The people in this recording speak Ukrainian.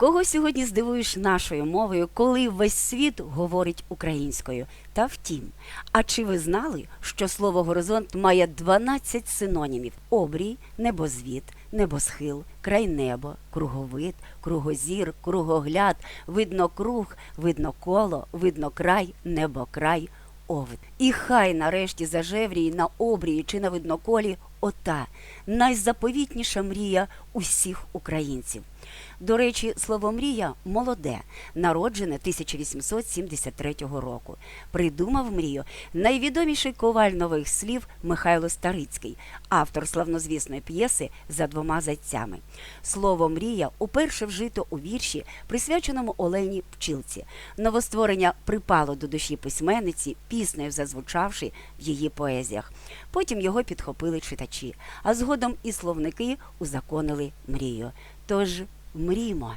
Кого сьогодні здивуєш нашою мовою, коли весь світ говорить українською? Та втім, а чи ви знали, що слово горизонт має 12 синонімів: обрій, небозвід, небосхил, край небо, круговид, кругозір, кругогляд, видно круг, видно коло, видно край, небокрай, овид. І хай нарешті зажевріє на обрії чи на видноколі ота найзаповітніша мрія усіх українців. До речі, слово мрія молоде, народжене 1873 року. Придумав мрію найвідоміший коваль нових слів Михайло Старицький, автор славнозвісної п'єси за двома зайцями. Слово мрія уперше вжито у вірші, присвяченому Олені Пчілці. Новостворення припало до душі письменниці, піснею зазвучавши в її поезіях. Потім його підхопили читачі, а згодом і словники узаконили мрію. Тож мріємо.